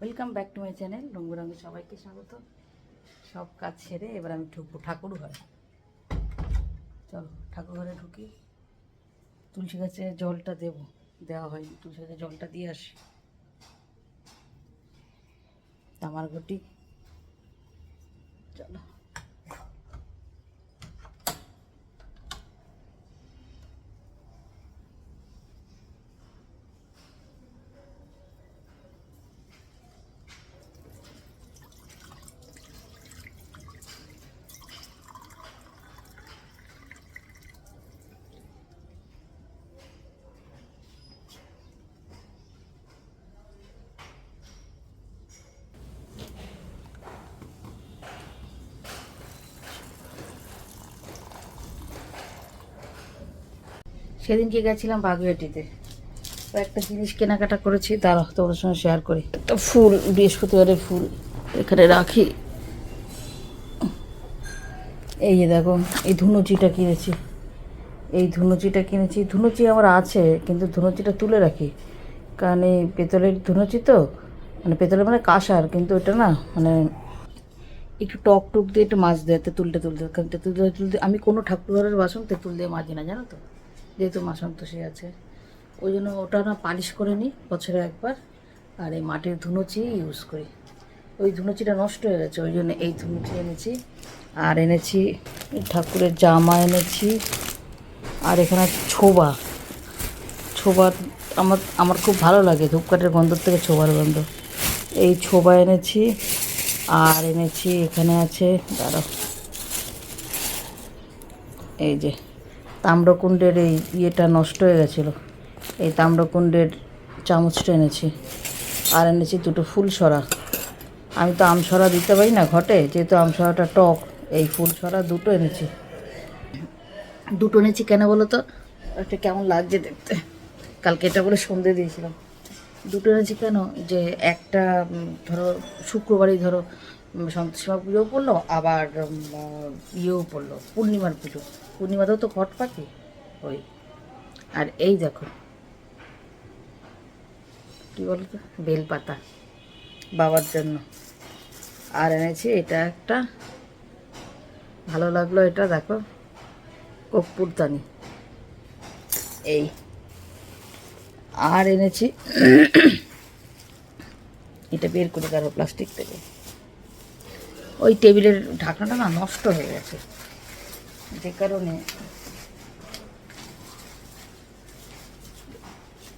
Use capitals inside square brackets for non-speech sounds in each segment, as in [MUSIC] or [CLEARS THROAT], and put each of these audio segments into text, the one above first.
Welcome back to my channel রঙ্গুরঙ্গে সবাইকে স্বাগত। সব কাজ সেরে এবার আমি ঢুকবো ঠাকুর ঘরে চলো ঠাকুর ঘরে ঢুকি। তুলসী গাছে জলটা দেব। দেওয়া হয়নি, তুলসী গাছে জলটা দিয়ে আসি। তামার ঘটি। চলো। সেদিনকে গেছিলাম বাগুয়াটিতে একটা জিনিস কেনাকাটা করেছি তারা তোমাদের সঙ্গে শেয়ার করি। একটা ফুল, বৃহস্পতিবারের ফুল এখানে রাখি। এই যে দেখো, এই ধুনুচিটা কিনেছি। এই ধুনুচিটা কিনেছি। ধুনুচি আমার আছে, কিন্তু ধুনুচিটা তুলে রাখি। কারণ এই পেতলের ধুনুচি তো মানে পেতলের মানে কাঁসার, কিন্তু এটা না মানে একটু টক টক দিয়ে একটু মাছ দেয় তেঁতুলটা তুলতে কারণ তেঁতুল তুলতে আমি কোনো ঠাকুর ঘরের বাসন তেঁতুল দিয়ে মাজি না, জানো তো? যেহেতু মা সন্তোষী আছে। ওই জন্য ওটা না পালিশ করে নিই বছরে একবার। আর এই মাটির ধুনুচি ইউজ করি। ওই ধুনুচিটা নষ্ট হয়ে গেছে, ওই জন্য এই ধুনুচি এনেছি। আর এনেছি ঠাকুরের জামা এনেছি। আর এখানে ছোবা। ছোবা আমার আমার খুব ভালো লাগে, ধূপকাঠের গন্ধ থেকে ছোবার গন্ধ। এই ছোবা এনেছি। আর এনেছি, এখানে আছে, দাঁড়াও। এই যে তাম্রকুণ্ডের এই ইয়েটা নষ্ট হয়ে গেছিল। এই তাম্রকুণ্ডের চামচটা এনেছি। আর এনেছি দুটো ফুল সরা আমি তো আমসরা দিতে পারি না ঘটে, যেহেতু আমসরাটা টক, এই ফুল সরা দুটো এনেছি। দুটো এনেছি কেন বলো তো? একটা কেমন লাগছে দেখতে। কালকে এটা বলে সন্ধে দিয়েছিলাম। দুটো এনেছি কেন? যে একটা ধরো, শুক্রবারই ধরো সন্তোষীমা পুজোও পড়ল, আবার ইয়েও পড়ল, পূর্ণিমার পুজো। পূর্ণিমাতেও তো ঘট পাখি? ওই। আর এই দেখো। কী বলতো? বেলপাতা। বাবার জন্য। আর এনেছি এটা একটা। ভালো লাগল এটা, দেখো। কর্পূরদানি এই। আর এনেছি [CLEARS THROAT] এটা বের করে দেবো প্লাস্টিক থেকে। ওই টেবিলের ঢাকনাটা না নষ্ট হয়ে গেছে। যে কারণে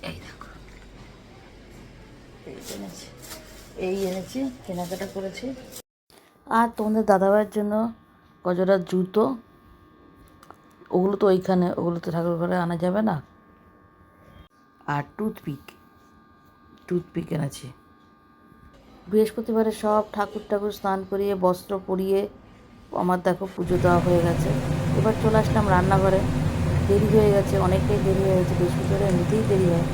এই দেখো। এই এনেছি। এই এনেছি কেনাকাটা করেছি। আর তোমাদের দাদাভাইয়ের জন্য গজরার জুতো ওগুলো তো ওইখানে ওগুলো তো ঠাকুর ঘরে আনা যাবে না? আর টুথপিক টুথপিক এনেছি। বৃহস্পতিবারে সব ঠাকুর ঠাকুর স্নান করিয়ে বস্ত্র পরিয়ে আমার দেখো পুজো দেওয়া হয়ে গেছে। এবার চলে আসলাম রান্নাঘরে। দেরি হয়ে গেছে, অনেকটাই দেরি হয়ে গেছে বৃহস্পতিবারে এমনিতেই দেরি হয়।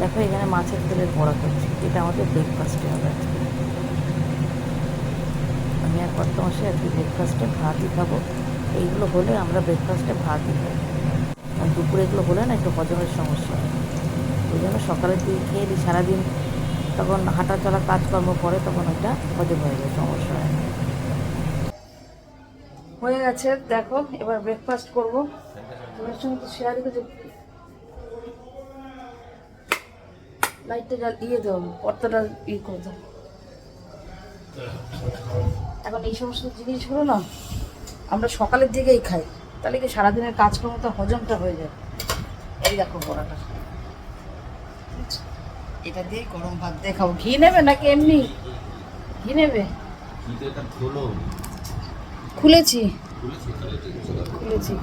দেখো এখানে মাছের তেলের বড়া করছি, এটা আমাদের ব্রেকফাস্টে হবে আমি আর কর্তমাসে আজকে ব্রেকফাস্টে ভাতই খাব। এইগুলো হলে আমরা ব্রেকফাস্টে ভাতই খাই। আর দুপুরে এগুলো হলে না একটু হজমের সমস্যা হয়। ওই জন্য সকালের দিকে খেয়ে দিই সারাদিন তখন হাঁটা চলা কাজকর্ম করে তখন ওইটা হজম হয়ে যায়, সমস্যা হয় না। হয়ে গেছে, দেখো, এবার ব্রেকফাস্ট করব। তোমার সঙ্গে তো শেয়ার করে লাইটটা জ্বাল দিয়ে দাও, পর্দাটা ই করে দাও। এখন এই সমস্ত জিনিসগুলো না, আমরা সকালের দিকেই খাই। তাহলে কি সারাদিনের কাজকর্ম তো হজমটা হয়ে যায়? এই দেখো বড়াটা। এটা দিয়ে গরম ভাত দিয়ে খাব। ঘি নেবে নাকি এমনি? ঘি নেবে? খোলো খুলেছি। খুলেছি?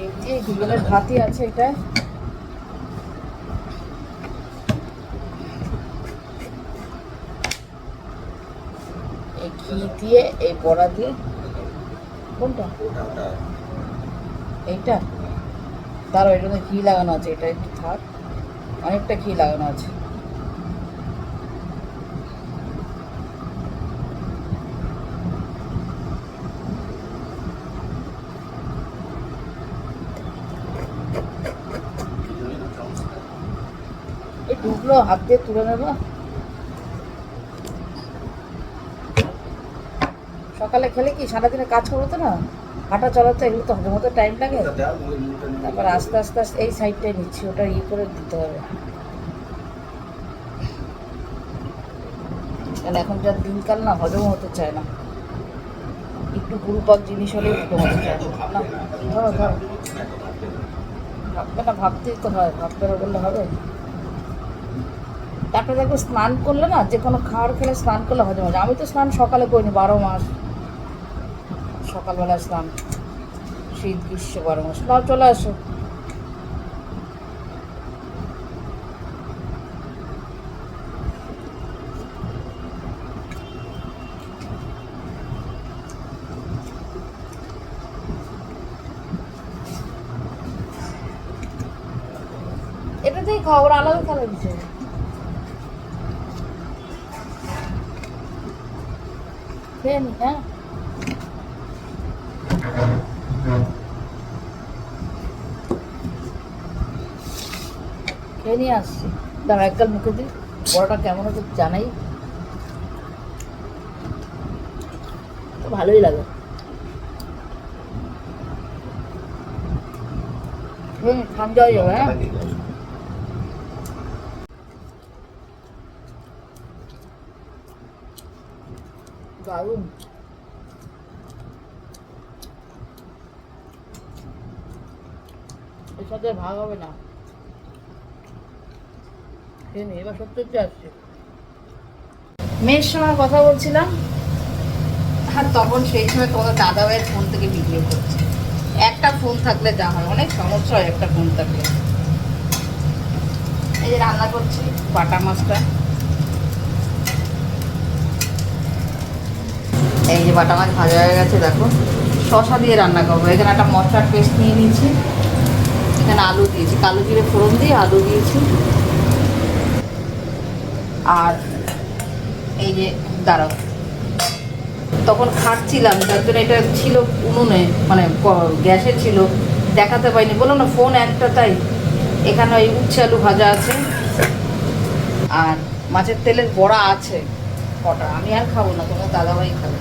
এই যে দুজনের ভাতই আছে এটা ঘি দিয়ে এই বড়া দিয়ে। কোনটা? এইটা? তারও এটাতে ঘি লাগানো আছে এটা একটু থাক। অনেকটা ঘি লাগানো আছে। গুলো হাত দিয়ে তুলে নেব। সকালে খেলে কি সারাদিনে কাজ করব তো না? হাঁটা চলাতে এগুলো তো হজমতে টাইম লাগে। তারপর আস্তে আস্তে আস্তে এই সাইডটাই নিচ্ছি, ওটা ইয়ে করে দিতে হবে। কারণ এখন যা দিনকাল না হজম হতে চায় না। একটু গুরুপাক জিনিস হলেই হজম হতে চায় না। ধরো ধরো। ভাববে না, ভাবতেই তো হয়, ভাবতে বললে হবে। তারপরে দেখো স্নান করলে না যে কোনো খাওয়ার খেলে স্নান করলে হজম হয় আমি তো স্নান সকালে করিনি, বারো মাস। সকালবেলা স্নান। শীত, গ্রীষ্ম বারো মাস। নাও, চলে আসো। এটাতেই আলাদা খেলা দিচ্ছে খেয়ে নি হ্যাঁ খেয়ে নিয়ে আসছি দাঁড়া একগাল মুখে দিই বড়টা কেমন হচ্ছে জানাই ভালোই লাগে। হুম, ঠান্ডা যাবে হ্যাঁ? দারুণ। সাথে ভাগ হবে না। এবার সত্যি আসছে। মেয়ের সঙ্গে কথা বলছিলাম। আর তখন সেই সময় তোমাদের দাদা ভাইয়ের ফোন থেকে ভিডিও করছে। একটা ফোন থাকলে যা হয়, অনেক সমস্যা হয় একটা ফোন থাকলে। এই যে রান্না করছি বাটা মাছটা। এই যে বাটা মাছ ভাজা হয়ে গেছে, দেখো। শশা দিয়ে রান্না করব। এখানে একটা মশলার পেস্ট নিয়ে নিয়েছি। এখানে আলু দিয়েছি। কালো জিরে ফোড়ন দিয়ে আলু দিয়েছি। আর এই যে, দাঁড়াও। তখন খাটছিলাম যার জন্য এটা ছিল উনুনে মানে গ্যাসে ছিল। দেখাতে পাইনি। বললাম না, ফোন একটা তাই। এখানে ওই উচ্ছে আলু ভাজা আছে। আর মাছের তেলের বড়া আছে। কটা? আমি আর খাব না, তোমার দাদাভাই খাবে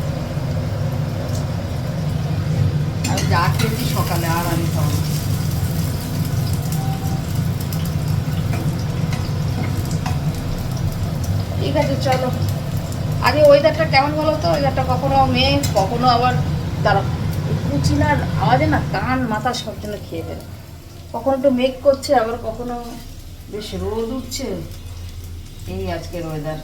আমি যা খেয়েছি সকালে আর আমি খাব ঠিক আছে, চলো। আগে ওয়েদারটা কেমন বলো তো? ওয়েদারটা কখনো মেয়ে কখনো আবার দাঁড়া কুচিনার আওয়াজে না কান, মাথা সব জন্য খেয়ে ফেলে। কখনো একটু মেঘ করছে, আবার কখনো বেশ রোদ উঠছে। এই আজকের ওয়েদার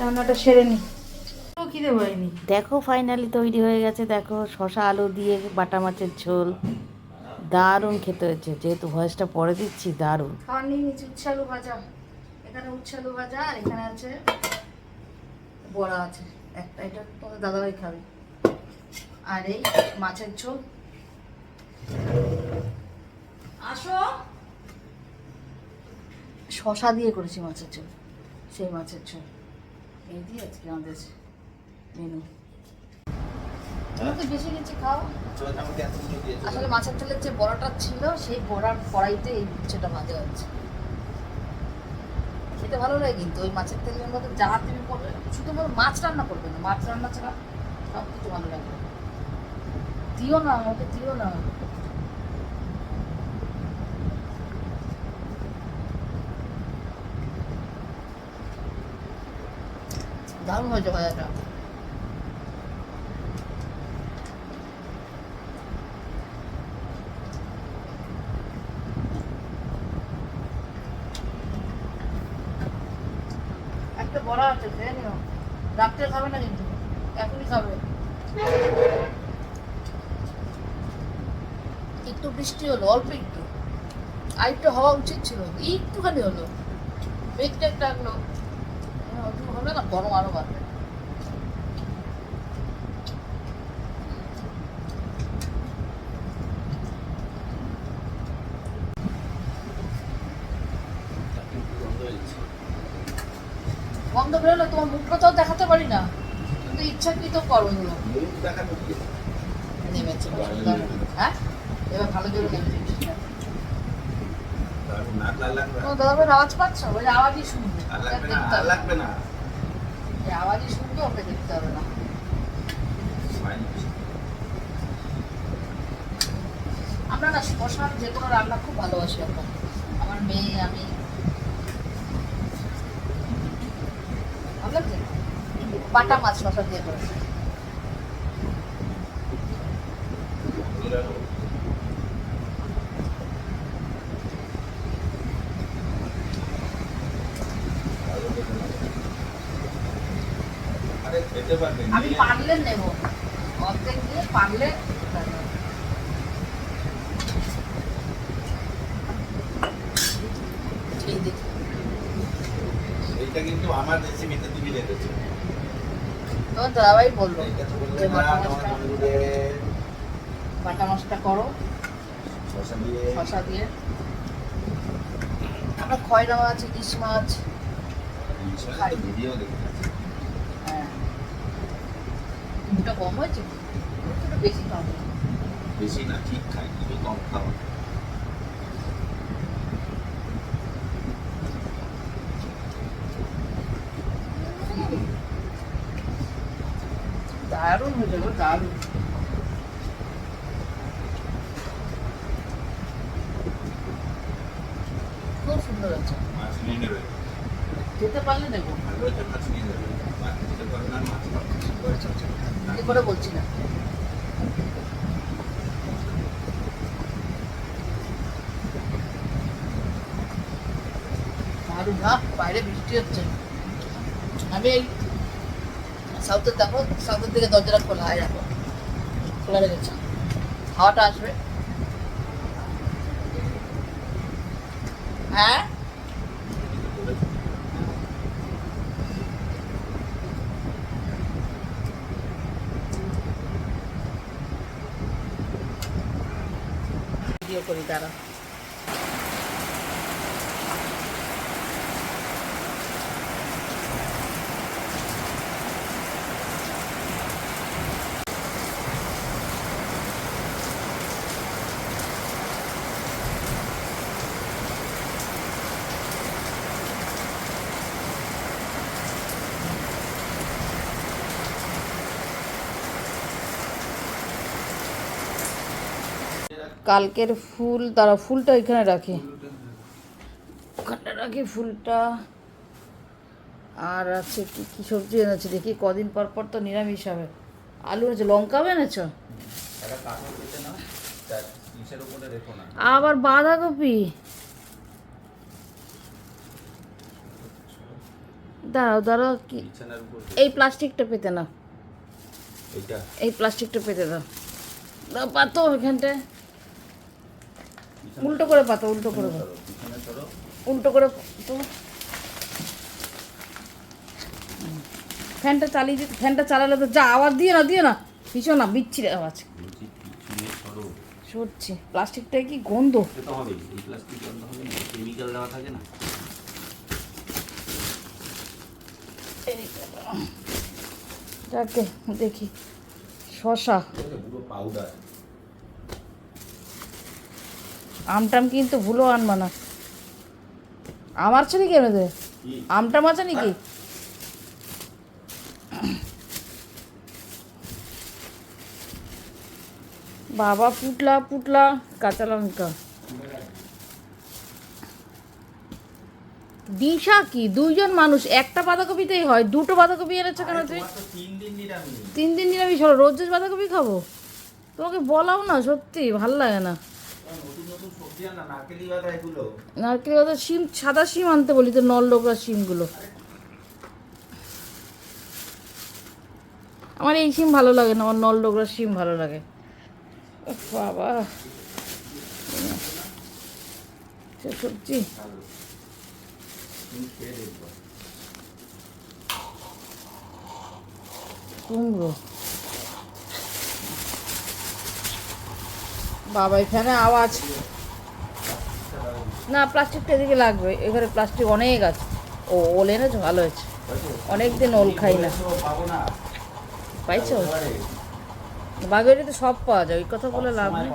রান্নাটা সেরে নি। খিদে পাইনি দেখো ফাইনালি তৈরি হয়ে গেছে দেখো শশা আলু দিয়ে বাটা মাছের ঝোল। দারুণ খেতে হয়েছে যেহেতু ভয়েসটা পরে দিচ্ছি দারুণ। খাওয়ার নিয়ে নিচ্ছি উচ্ছে ভাজা। এখানে উচ্ছে আলু ভাজা আর এখানে আছে বড়া আছে। একটা এটা তোমাদের দাদাভাই খাবে। আর এই মাছের ঝোল। আসো। শশা দিয়ে করেছি মাছের ঝোল সেই মাছের ঝোল। এই দিয়ে আজকে আমাদের মেনু বেশি কিছু খাও আসলে মাছের তেলের যে বড়াটা ছিল সেই বড়ার কড়াইতে এই উচ্ছেটা ভাজা হচ্ছে খেতে ভালো লাগে কিন্তু ওই মাছের তেলের মধ্যে যা তুমি করবে শুধু মাছ রান্না করবে না মাছ রান্না ছাড়া সব কিছু ভালো লাগবে দিও না আমাকে দিও না দারুণ হয়েছে ভাজাটা। একটা বড়া আছে খাবে না কিন্তু? এখনই খাবে। একটু বৃষ্টি হলো, অল্প একটু। আর হওয়া উচিত ছিল, একটুখানি হলো। মেঘটা লাগল হলে না গরম আরও বাড়বে। গন্ধ বেরোলে তোমার মুখটা তো দেখাতে পারি না। কিন্তু ইচ্ছাকৃত করো এগুলো। নেমেছে হ্যাঁ? এবার ভালো জোরে নেমেছে আওয়াজ পাচ্ছ? ওই আওয়াজই শুনবে। লাগবে না দেখতে আর হবে। লাগবে না এই আওয়াজই শুনতে ওকে দেখতে হবে না। আমরা না শশার যে কোনো রান্না খুব ভালোবাসি আমরা। আমার মেয়ে, আমি। ভালো লাগছে বাটা মাছ শশা দিয়ে করেছি আরে খেতে পারবে আমি পারলে নেব। অর্ধেক দিয়ে পারলে এই এইটা কিন্তু আমার রেসিপিতে তুমি রেখেছো। তোমার দাদাভাই বলল বাটা মাছটা করো। শশা দিয়ে। আমরা খয়রা মাছ ইলিশ মাছ। খাই। ভিডিও দেখতে হ্যাঁ দুটো কম হয়েছে একটু বেশি কম বেশি না ঠিক খাই তুমি কম খাও দারুণ হয়েছে গো দারুণ খুব সুন্দর হয়েছে মাছ নিয়ে নেবে খেতে পারলে নেব ভালো হয়েছে মাছ নিয়ে নেবে মাছ খেতে পারবে না মাছ খাও। কি করে বলছি না। না বাইরে বৃষ্টি হচ্ছে। আমি এই সাউথের দেখো সাউথের দিকে দরজাটা খোলা হয় দেখো। খোলা রেখেছে। হাওয়াটা আসবে। হ্যাঁ? ভিডিও করি তারা কালকের ফুল তারা ফুলটা এখানে রাখি। ওখানে রাখি ফুলটা। আর আছে কি কি সবজি এনেছে দেখি কদিন পর পর তো নিরামিষ হবে। আলু এনেছে লঙ্কাও এনেছো? আবার বাঁধাকপি? দাঁড়াও দাঁড়াও কি? এই প্লাস্টিকটা পেতে না এই প্লাস্টিকটা পেতে দাও। দাও পাতো এখানটায় উল্টো করে পাতো উল্টো করে উল্টো করে তো। ফ্যানটা চালিয়ে দিতে ফ্যানটা চালালে তো যা আওয়াজ দিয়ে না দিয়ে না। ভীষণ না বিচ্ছিরি আওয়াজ। পিছনে প্লাস্টিকটা কি গন্ধ? যাকে দেখি। শশা। পাউডার আমটাম কিন্তু ভুলো আনবা না। আমার ছেলে কি এনেছে? আমটাম আছে নাকি? বাবা পুটলা পুটলা কাঁচা লঙ্কা। দিশা কি? দুইজন মানুষ একটা বাঁধাকপিতেই হয় দুটো বাঁধাকপি এনেছে কেন তুই? তিন দিন নিরামিষ। তিন দিন নিরামিষ হলো রোজ রোজ বাঁধাকপি খাব? তোমাকে বলাও না সত্যি ভালো লাগে না। নারকেলি বাদা শিম, সাদা শিম আনতে বলি তো নল ডোকরা শিমগুলো। আমার এই শিম ভালো লাগে না, আমার নল ডোকরা শিম ভালো লাগে। বাবা। সবজি। কুমড়ো। বাবা এখানে আওয়াজ। না প্লাস্টিকটা এদিকে লাগবে এখানে প্লাস্টিক অনেক আছে। ও ওল এনেছো? ভালো হয়েছে। অনেক দিন ওল খাই না। পাইছো? বাগেরিতে সব পাওয়া যায় ওই কথা বলে লাভ নেই।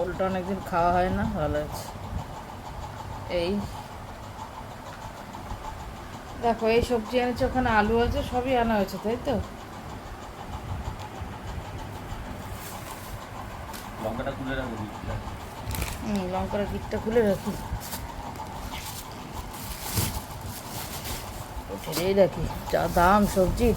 ওলটা অনেকদিন খাওয়া হয় না ভালো আছে এই। দেখো এই সবজি এনেছে ওখানে আলু আছে সবই আনা হয়েছে তাই তো? লঙ্কাটা রাখব দিকটা। হুম লঙ্কার গিটটা খুলে রাখি। ছেড়েই রাখি যা দাম সবজির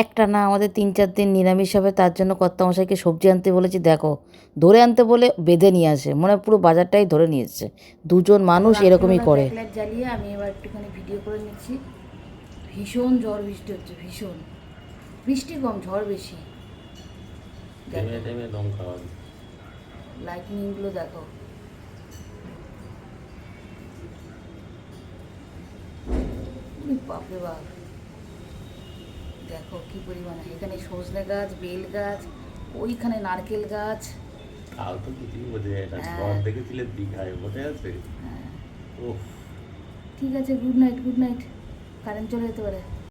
একটা না আমাদের তিন চার দিন নিরামিষ হবে তার জন্য কর্তামশাইকে সবজি আনতে বলেছি দেখো। ধরে আনতে বলে বেঁধে নিয়ে আসে মনে হয় পুরো বাজারটাই ধরে নিয়ে এসছে। দুজন মানুষ এরকমই করে। জ্বালিয়ে আমি এবার একটুখানি ভিডিও করে নিচ্ছি। ভীষণ ঝড় বৃষ্টি হচ্ছে ভীষণ। বৃষ্টি কম ঝড় বেশি। লাইটনিংগুলো দেখো। বাপরে বাপ। দেখো কি পরিমাণে এখানে সজনে গাছ বেল গাছ ওইখানে নারকেল গাছ। কাল তো কিছুই বোঝা যায় না। ঝড় দেখেছিলে দীঘায় বোঝা যাচ্ছে হ্যাঁ, ঠিক আছে good night good night current চলে যেতে পারে।